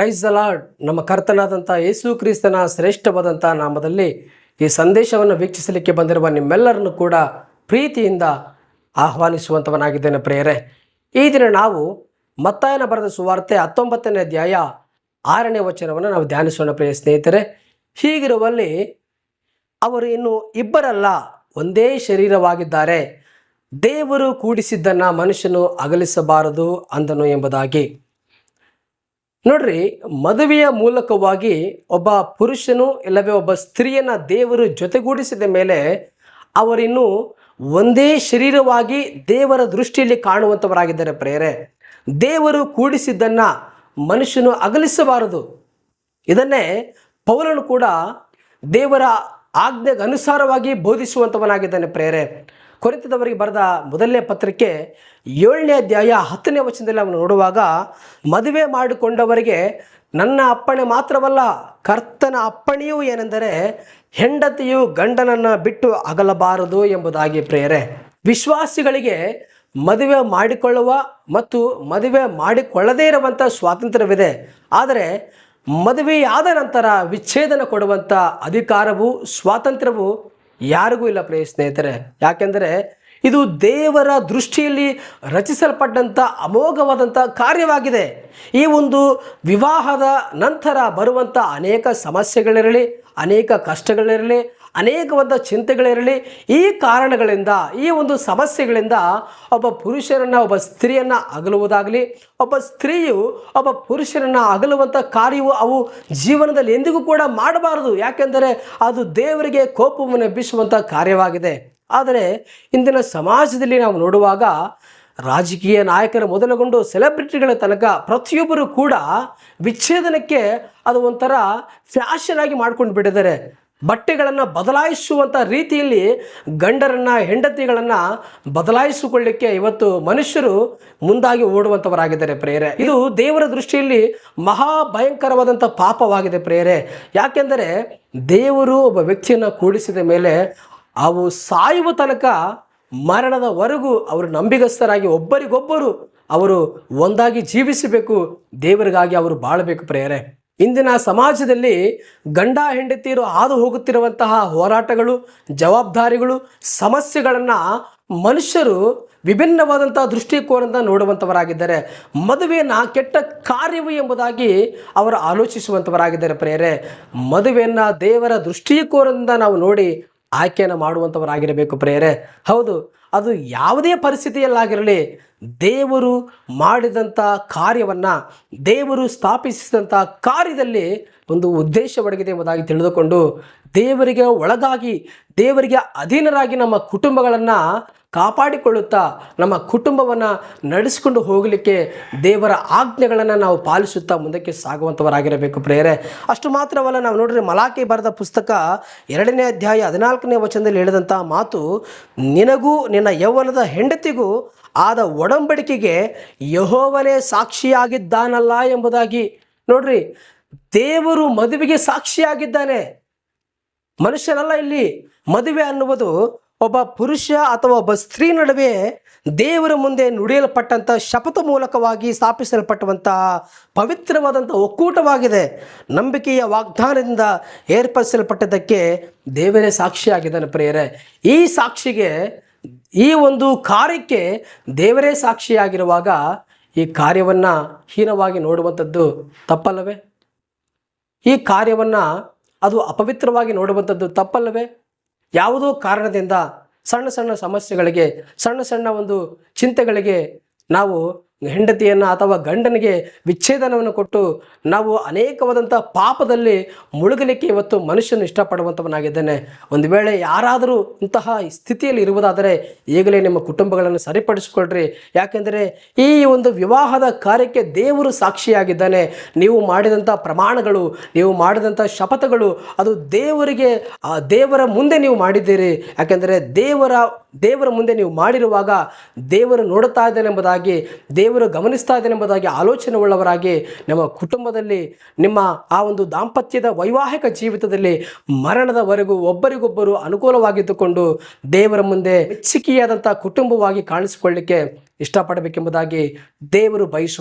Price lord ನಮ್ಮ ಕರ್ತನಾದಂಥ ಯೇಸು ಕ್ರಿಸ್ತನ ಶ್ರೇಷ್ಠವಾದಂಥ ನಾಮದಲ್ಲಿ ಈ ಸಂದೇಶವನ್ನು ವೀಕ್ಷಿಸಲಿಕ್ಕೆ ಬಂದಿರುವ ನಿಮ್ಮೆಲ್ಲರನ್ನು ಕೂಡ ಪ್ರೀತಿಯಿಂದ ಆಹ್ವಾನಿಸುವಂಥವನಾಗಿದ್ದೇನೆ ಪ್ರೇಯರೆ. ಈ ದಿನ ನಾವು ಮತ್ತಾಯನ ಬರೆದ ಸುವಾರ್ತೆ ಹತ್ತೊಂಬತ್ತನೇ ಅಧ್ಯಾಯ ಆರನೇ ವಚನವನ್ನು ನಾವು ಧ್ಯಾನಿಸೋಣ ಪ್ರಿಯ ಸ್ನೇಹಿತರೆ. ಹೀಗಿರುವಲ್ಲಿ ಅವರು ಇನ್ನು ಇಬ್ಬರಲ್ಲ, ಒಂದೇ ಶರೀರವಾಗಿದ್ದಾರೆ. ದೇವರು ಕೂಡಿಸಿದ್ದನ್ನು ಮನುಷ್ಯನು ಅಗಲಿಸಬಾರದು ಅಂದನು ಎಂಬುದಾಗಿ. ನೋಡ್ರಿ, ಮದುವೆಯ ಮೂಲಕವಾಗಿ ಒಬ್ಬ ಪುರುಷನು ಇಲ್ಲವೇ ಒಬ್ಬ ಸ್ತ್ರೀಯನ್ನ ದೇವರು ಜೊತೆಗೂಡಿಸಿದ ಮೇಲೆ ಅವರಿನ್ನು ಒಂದೇ ಶರೀರವಾಗಿ ದೇವರ ದೃಷ್ಟಿಯಲ್ಲಿ ಕಾಣುವಂಥವರಾಗಿದ್ದಾರೆ ಪ್ರೇರೆ ದೇವರು ಕೂಡಿಸಿದ್ದನ್ನು ಮನುಷ್ಯನು ಅಗಲಿಸಬಾರದು. ಇದನ್ನೇ ಪೌಲನು ಕೂಡ ದೇವರ ಆಜ್ಞೆಗೆ ಅನುಸಾರವಾಗಿ ಬೋಧಿಸುವಂಥವನಾಗಿದ್ದಾನೆ ಪ್ರೇರೆ ಕೊರಿತದವರಿಗೆ ಬರೆದ ಮೊದಲನೇ ಪತ್ರಿಕೆ ಏಳನೇ ಅಧ್ಯಾಯ ಹತ್ತನೇ ವಚನದಲ್ಲಿ ಅವನು ನೋಡುವಾಗ, ಮದುವೆ ಮಾಡಿಕೊಂಡವರಿಗೆ ನನ್ನ ಅಪ್ಪಣೆ ಮಾತ್ರವಲ್ಲ, ಕರ್ತನ ಅಪ್ಪಣೆಯೂ ಏನೆಂದರೆ ಹೆಂಡತಿಯು ಗಂಡನನ್ನು ಬಿಟ್ಟು ಅಗಲಬಾರದು ಎಂಬುದಾಗಿ ಪ್ರೇರೆ ವಿಶ್ವಾಸಿಗಳಿಗೆ ಮದುವೆ ಮಾಡಿಕೊಳ್ಳುವ ಮತ್ತು ಮದುವೆ ಮಾಡಿಕೊಳ್ಳದೇ ಇರುವಂಥ ಸ್ವಾತಂತ್ರ್ಯವಿದೆ. ಆದರೆ ಮದುವೆಯಾದ ನಂತರ ವಿಚ್ಛೇದನ ಕೊಡುವಂಥ ಅಧಿಕಾರವು, ಸ್ವಾತಂತ್ರ್ಯವು ಯಾರಿಗೂ ಇಲ್ಲ ಪ್ರಿಯ ಸ್ನೇಹಿತರೆ. ಯಾಕೆಂದರೆ ಇದು ದೇವರ ದೃಷ್ಟಿಯಲ್ಲಿ ರಚಿಸಲ್ಪಟ್ಟಂಥ ಅಮೋಘವಾದಂಥ ಕಾರ್ಯವಾಗಿದೆ. ಈ ಒಂದು ವಿವಾಹದ ನಂತರ ಬರುವಂಥ ಅನೇಕ ಸಮಸ್ಯೆಗಳಿರಲಿ, ಅನೇಕ ಕಷ್ಟಗಳಿರಲಿ ಅನೇಕವಾದ ಚಿಂತೆಗಳಿರಲಿ, ಈ ಕಾರಣಗಳಿಂದ, ಈ ಒಂದು ಸಮಸ್ಯೆಗಳಿಂದ ಒಬ್ಬ ಪುರುಷರನ್ನು, ಒಬ್ಬ ಸ್ತ್ರೀಯನ್ನು ಅಗಲುವುದಾಗಲಿ, ಒಬ್ಬ ಸ್ತ್ರೀಯು, ಒಬ್ಬ ಪುರುಷರನ್ನು ಅಗಲುವಂಥ ಕಾರ್ಯವು ಅವು ಜೀವನದಲ್ಲಿ ಎಂದಿಗೂ ಕೂಡ ಮಾಡಬಾರದು. ಯಾಕೆಂದರೆ ಅದು ದೇವರಿಗೆ ಕೋಪವನ್ನು ಎಬ್ಬಿಸುವಂಥ ಕಾರ್ಯವಾಗಿದೆ. ಆದರೆ ಇಂದಿನ ಸಮಾಜದಲ್ಲಿ ನಾವು ನೋಡುವಾಗ ರಾಜಕೀಯ ನಾಯಕರ ಮೊದಲುಗೊಂಡು ಸೆಲೆಬ್ರಿಟಿಗಳ ತನಕ ಪ್ರತಿಯೊಬ್ಬರು ಕೂಡ ವಿಚ್ಛೇದನಕ್ಕೆ ಅದು ಒಂಥರ ಫ್ಯಾಷನ್ ಆಗಿ ಮಾಡ್ಕೊಂಡು ಬಿಟ್ಟಿದ್ದಾರೆ ಬಟ್ಟೆಗಳನ್ನು ಬದಲಾಯಿಸುವಂಥ ರೀತಿಯಲ್ಲಿ ಗಂಡರನ್ನು, ಹೆಂಡತಿಗಳನ್ನು ಬದಲಾಯಿಸಿಕೊಳ್ಳಿಕ್ಕೆ ಇವತ್ತು ಮನುಷ್ಯರು ಮುಂದಾಗಿ ಓಡುವಂಥವರಾಗಿದ್ದಾರೆ ಪ್ರೇರೆ ಇದು ದೇವರ ದೃಷ್ಟಿಯಲ್ಲಿ ಮಹಾ ಭಯಂಕರವಾದಂಥ ಪಾಪವಾಗಿದೆ ಪ್ರೇರೆ ಯಾಕೆಂದರೆ ದೇವರು ಒಬ್ಬ ವ್ಯಕ್ತಿಯನ್ನು ಕೂಡಿಸಿದ ಮೇಲೆ ಅವು ಸಾಯುವ ತನಕ ಮರಣದವರೆಗೂ ಅವರು ನಂಬಿಗಸ್ಥರಾಗಿ ಒಬ್ಬರಿಗೊಬ್ಬರು ಅವರು ಒಂದಾಗಿ ಜೀವಿಸಬೇಕು. ದೇವರಿಗಾಗಿ ಅವರು ಬಾಳಬೇಕು ಪ್ರೇಯರೆ. ಇಂದಿನ ಸಮಾಜದಲ್ಲಿ ಗಂಡ ಹೆಂಡತಿಯರು ಹಾದು ಹೋಗುತ್ತಿರುವಂತಹ ಹೋರಾಟಗಳು, ಜವಾಬ್ದಾರಿಗಳು, ಸಮಸ್ಯೆಗಳನ್ನು ಮನುಷ್ಯರು ವಿಭಿನ್ನವಾದಂಥ ದೃಷ್ಟಿಕೋನದಿಂದ ನೋಡುವಂಥವರಾಗಿದ್ದಾರೆ. ಮದುವೆಯನ್ನು ಕೆಟ್ಟ ಕಾರ್ಯವು ಎಂಬುದಾಗಿ ಅವರು ಆಲೋಚಿಸುವಂಥವರಾಗಿದ್ದಾರೆ ಪ್ರೇರೆ ಮದುವೆಯನ್ನು ದೇವರ ದೃಷ್ಟಿಕೋನದಿಂದ ನಾವು ನೋಡಿ ಆಯ್ಕೆಯನ್ನು ಮಾಡುವಂಥವರಾಗಿರಬೇಕು ಪ್ರೇಯರೆ. ಹೌದು ಅದು ಯಾವುದೇ ಪರಿಸ್ಥಿತಿಯಲ್ಲಾಗಿರಲಿ ದೇವರು ಮಾಡಿದಂಥ ಕಾರ್ಯವನ್ನು ದೇವರು ಸ್ಥಾಪಿಸಿದಂಥ ಕಾರ್ಯದಲ್ಲಿ ಒಂದು ಉದ್ದೇಶ ಒಡಗಿದೆ ಎಂಬುದಾಗಿ ತಿಳಿದುಕೊಂಡು ದೇವರಿಗೆ ಒಳಗಾಗಿ, ದೇವರಿಗೆ ಅಧೀನರಾಗಿ ನಮ್ಮ ಕುಟುಂಬಗಳನ್ನು ಕಾಪಾಡಿಕೊಳ್ಳುತ್ತಾ, ನಮ್ಮ ಕುಟುಂಬವನ್ನು ನಡೆಸಿಕೊಂಡು ಹೋಗಲಿಕ್ಕೆ ದೇವರ ಆಜ್ಞೆಗಳನ್ನು ನಾವು ಪಾಲಿಸುತ್ತಾ ಮುಂದಕ್ಕೆ ಸಾಗುವಂಥವರಾಗಿರಬೇಕು ಪ್ರೇಯರೆ. ಅಷ್ಟು ಮಾತ್ರವಲ್ಲ, ನಾವು ನೋಡ್ರಿ ಮಲಾಕಿ ಬರೆದ ಪುಸ್ತಕ ಎರಡನೇ ಅಧ್ಯಾಯ ಹದಿನಾಲ್ಕನೇ ವಚನದಲ್ಲಿ ಹೇಳಿದಂಥ ಮಾತು, ನಿನಗೂ ನಿನ್ನ ಯೌವನದ ಹೆಂಡತಿಗೂ ಆದ ಒಡಂಬಡಿಕೆಗೆ ಯಹೋವನೇ ಸಾಕ್ಷಿಯಾಗಿದ್ದಾನಲ್ಲ ಎಂಬುದಾಗಿ. ನೋಡ್ರಿ ದೇವರು ಮದುವೆಗೆ ಸಾಕ್ಷಿಯಾಗಿದ್ದಾನೆ. ಮನುಷ್ಯನಲ್ಲ ಇಲ್ಲಿ. ಮದುವೆ ಅನ್ನುವುದು ಒಬ್ಬ ಪುರುಷ ಅಥವಾ ಒಬ್ಬ ಸ್ತ್ರೀ ನಡುವೆ ದೇವರ ಮುಂದೆ ನುಡಿಯಲ್ಪಟ್ಟಂಥ ಶಪಥ ಮೂಲಕವಾಗಿ ಸ್ಥಾಪಿಸಲ್ಪಟ್ಟಂತಹ ಪವಿತ್ರವಾದಂಥ ಒಕ್ಕೂಟವಾಗಿದೆ. ನಂಬಿಕೆಯ ವಾಗ್ದಾನದಿಂದ ಏರ್ಪಡಿಸಲ್ಪಟ್ಟದಕ್ಕೆ ದೇವರೇ ಸಾಕ್ಷಿಯಾಗಿದ್ದಾನೆ ಪ್ರಿಯರೇ. ಈ ಸಾಕ್ಷಿಗೆ, ಈ ಒಂದು ಕಾರ್ಯಕ್ಕೆ ದೇವರೇ ಸಾಕ್ಷಿಯಾಗಿರುವಾಗ ಈ ಕಾರ್ಯವನ್ನು ಹೀನವಾಗಿ ನೋಡುವಂಥದ್ದು ತಪ್ಪಲ್ಲವೇ? ಈ ಕಾರ್ಯವನ್ನು ಅದು ಅಪವಿತ್ರವಾಗಿ ನೋಡುವಂಥದ್ದು ತಪ್ಪಲ್ಲವೇ? ಯಾವುದೋ ಕಾರಣದಿಂದ ಸಣ್ಣ ಸಣ್ಣ ಸಮಸ್ಯೆಗಳಿಗೆ, ಸಣ್ಣ ಸಣ್ಣ ಒಂದು ಚಿಂತೆಗಳಿಗೆ ನಾವು ಹೆಂಡತಿಯನ್ನು ಅಥವಾ ಗಂಡನಿಗೆ ವಿಚ್ಛೇದನವನ್ನು ಕೊಟ್ಟು ನಾವು ಅನೇಕವಾದಂಥ ಪಾಪದಲ್ಲಿ ಮುಳುಗಲಿಕ್ಕೆ ಇವತ್ತು ಮನುಷ್ಯನು ಇಷ್ಟಪಡುವಂಥವನಾಗಿದ್ದೇನೆ ಒಂದು ವೇಳೆ ಯಾರಾದರೂ ಇಂತಹ ಸ್ಥಿತಿಯಲ್ಲಿ ಇರುವುದಾದರೆ ಈಗಲೇ ನಿಮ್ಮ ಕುಟುಂಬಗಳನ್ನು ಸರಿಪಡಿಸಿಕೊಳ್ಳ್ರಿ ಯಾಕೆಂದರೆ ಈ ಒಂದು ವಿವಾಹದ ಕಾರ್ಯಕ್ಕೆ ದೇವರು ಸಾಕ್ಷಿಯಾಗಿದ್ದಾನೆ. ನೀವು ಮಾಡಿದಂಥ ಪ್ರಮಾಣಗಳು, ನೀವು ಮಾಡಿದಂಥ ಶಪಥಗಳು, ಅದು ದೇವರಿಗೆ ದೇವರ ಮುಂದೆ ನೀವು ಮಾಡಿದ್ದೀರಿ. ಯಾಕೆಂದರೆ ದೇವರ ದೇವರ ಮುಂದೆ ನೀವು ಮಾಡಿರುವಾಗ ದೇವರು ನೋಡುತ್ತಾ ಇದ್ದಾನೆಂಬುದಾಗಿ ದೇವರು ಗಮನಿಸ್ತಾ ಇದ್ದಾನೆಂಬುದಾಗಿ ಆಲೋಚನೆ ಉಳ್ಳವರಾಗಿ ನಮ್ಮ ಕುಟುಂಬದಲ್ಲಿ, ನಿಮ್ಮ ಆ ಒಂದು ದಾಂಪತ್ಯದ ವೈವಾಹಿಕ ಜೀವಿತದಲ್ಲಿ ಮರಣದವರೆಗೂ ಒಬ್ಬರಿಗೊಬ್ಬರು ಅನುಕೂಲವಾಗಿದ್ದುಕೊಂಡು ದೇವರ ಮುಂದೆ ಮೆಚ್ಚುಗೆಯಾದಂಥ ಕುಟುಂಬವಾಗಿ ಕಾಣಿಸಿಕೊಳ್ಳಿಕ್ಕೆ ಇಷ್ಟಪಡಬೇಕೆಂಬುದಾಗಿ ದೇವರು ಬಯಸುವ